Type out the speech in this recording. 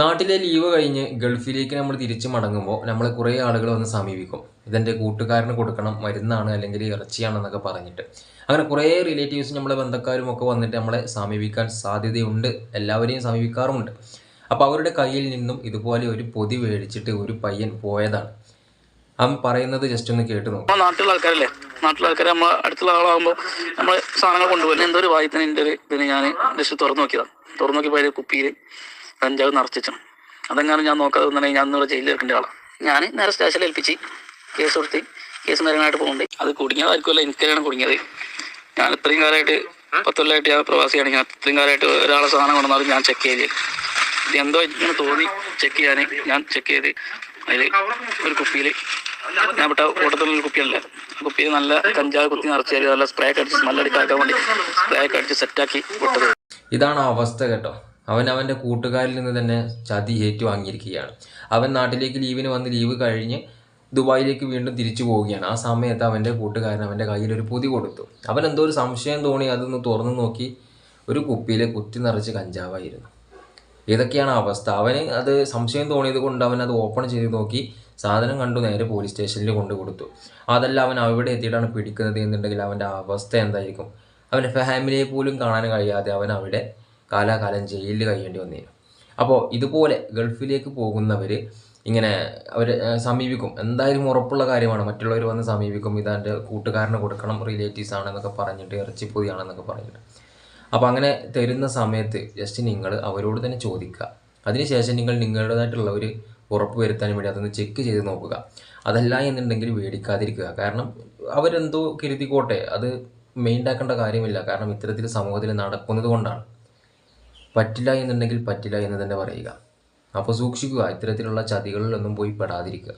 നാട്ടിലെ ലീവ് കഴിഞ്ഞ് ഗൾഫിലേക്ക് നമ്മൾ തിരിച്ചു മടങ്ങുമ്പോൾ നമ്മൾ കുറേ ആളുകൾ വന്ന് സമീപിക്കും. ഇതെന്റെ കൂട്ടുകാരന് കൊടുക്കണം മരുന്നാണ് അല്ലെങ്കിൽ ഇറച്ചിയാണെന്നൊക്കെ പറഞ്ഞിട്ട്. അങ്ങനെ കുറേ റിലേറ്റീവ്സ് നമ്മളെ ബന്ധക്കാരും ഒക്കെ വന്നിട്ട് നമ്മളെ സമീപിക്കാൻ സാധ്യതയുണ്ട്. എല്ലാവരെയും സമീപിക്കാറുമുണ്ട്. അപ്പോൾ അവരുടെ കയ്യിൽ നിന്നും ഇതുപോലെ ഒരു പൊതി മേടിച്ചിട്ട് ഒരു പയ്യൻ പോയതാണ്. അവൻ പറയുന്നത് ജസ്റ്റ് ഒന്ന് കേട്ടു നോക്കും. നാട്ടിലുള്ള ആൾക്കാരല്ലേ? നാട്ടിലുള്ള ആൾക്കാർ നമ്മൾ അടുത്തുള്ള ആളാകുമ്പോൾ നമ്മൾ സാധനങ്ങൾ കൊണ്ടുപോകും. എന്തോ ഒരു വായത്തിന് എന്റെ ഒരു ഇതിന് ഞാൻ ജസ്റ്റ് തുറന്നു നോക്കിയതാണ് തുറന്നു നോക്കിയപ്പോൾ അതിൽ കുപ്പിയിൽ കഞ്ചാവ് നിറച്ചിട്ടും അതെങ്ങാനും ഞാൻ നോക്കാതെ നിന്നുണ്ടെങ്കിൽ ഞാൻ ഇന്നിവിടെ ജയിലിൽ എടുക്കേണ്ട ആളാണ് ഞാൻ നേരെ സ്റ്റേഷനിൽ ഏൽപ്പിച്ച് കേസ് കൊടുത്ത് കേസ് കാര്യമായിട്ട് പോകുന്നുണ്ട്. അത് കുടുങ്ങിയതായിരിക്കുമല്ലോ എനിക്കാണ് കുടുങ്ങിയത്. ഞാൻ ഇത്രയും കാലമായിട്ട് പത്തൊല്ലായിട്ട് ഞാൻ പ്രവാസിയാണ്. ഞാൻ ഇത്രയും കാലമായിട്ട് ഒരാളെ സാധനം കൊണ്ടുവന്നാലും ഞാൻ ചെക്ക് ചെയ്ത്. ഇത് എന്തോ ഇങ്ങനെ തോന്നി ചെക്ക് ചെയ്യാൻ. ഞാൻ ചെക്ക് ചെയ്ത് അതിൽ ഒരു കുപ്പിയിൽ ഞാൻ വിട്ട കൂട്ടത്തിലുള്ള ഒരു കുപ്പിയല്ല. കുപ്പിയിൽ നല്ല കഞ്ചാവ് കുത്തി നിറച്ച് അതിൽ നല്ല സ്പ്രേ ഒക്കെ അടിച്ച് നല്ല അടിക്കാക്കാൻ വേണ്ടി സ്പ്രേ ഒക്കെ അടിച്ച് സെറ്റാക്കി വിട്ടത്. ഇതാണ് അവസ്ഥ കേട്ടോ. അവൻ അവന്റെ കൂട്ടുകാരിൽ നിന്ന് തന്നെ ചതി ഏറ്റുവാങ്ങിയിരിക്കുകയാണ്. അവൻ നാട്ടിലേക്ക് ലീവിന് വന്ന് ലീവ് കഴിഞ്ഞ് ദുബായിലേക്ക് വീണ്ടും തിരിച്ചു പോവുകയാണ്. ആ സമയത്ത് അവന്റെ കൂട്ടുകാരൻ അവന്റെ കയ്യിൽ ഒരു പൊതി കൊടുത്തു. അവൻ എന്തോ ഒരു സംശയം തോന്നി അതൊന്ന് തുറന്നു നോക്കി ഒരു കുപ്പിയിൽ കുറ്റി നിറച്ച് കഞ്ചാവായിരുന്നു. ഇതൊക്കെയാണ് അവസ്ഥ. അവന് അത് സംശയം തോന്നിയത് കൊണ്ട് അവൻ അത് ഓപ്പൺ ചെയ്ത് നോക്കി സാധനം കണ്ടു നേരെ പോലീസ് സ്റ്റേഷനിൽ കൊണ്ടു കൊടുത്തു. അതല്ല അവൻ അവിടെ എത്തിയിട്ടാണ് പിടിക്കുന്നത് എന്നുണ്ടെങ്കിൽ അവന്റെ അവസ്ഥ എന്തായിരിക്കും? അവന്റെ ഫാമിലിയെ പോലും കാണാൻ കഴിയാതെ അവൻ അവിടെ കാലാകാലം ജയിലിൽ കഴിയേണ്ടി വന്നിരുന്നു അപ്പോൾ ഇതുപോലെ ഗൾഫിലേക്ക് പോകുന്നവർ ഇങ്ങനെ അവർ സമീപിക്കും. എന്തായാലും ഉറപ്പുള്ള കാര്യമാണ്. മറ്റുള്ളവർ വന്ന് സമീപിക്കും. ഇതെന്റെ കൂട്ടുകാരന് കൊടുക്കണം റിലേറ്റീവ്സ് ആണെന്നൊക്കെ പറഞ്ഞിട്ട് ഇറച്ചിപ്പൊതിയാണെന്നൊക്കെ പറഞ്ഞിട്ട്. അപ്പോൾ അങ്ങനെ തരുന്ന സമയത്ത് ജസ്റ്റ് നിങ്ങൾ അവരോട് തന്നെ ചോദിക്കുക. അതിനുശേഷം നിങ്ങൾ നിങ്ങളുടേതായിട്ടുള്ള ഒരു ഉറപ്പ് വരുത്താൻ വേണ്ടി അതൊന്ന് ചെക്ക് ചെയ്ത് നോക്കുക. അതല്ല എന്നുണ്ടെങ്കിൽ മേടിക്കാതിരിക്കുക കാരണം അവരെന്തോ കരുതിക്കോട്ടെ. അത് മെയിൻഡാക്കേണ്ട കാര്യമില്ല. കാരണം ഇത്തരത്തിൽ സമൂഹത്തിൽ നടക്കുന്നത് കൊണ്ടാണ്. പറ്റില്ല എന്നുണ്ടെങ്കിൽ പറ്റില്ല എന്ന് തന്നെ പറയുക. അപ്പോൾ സൂക്ഷിക്കുക ഇത്തരത്തിലുള്ള ചതികളിലൊന്നും പോയി പെടാതിരിക്കുക.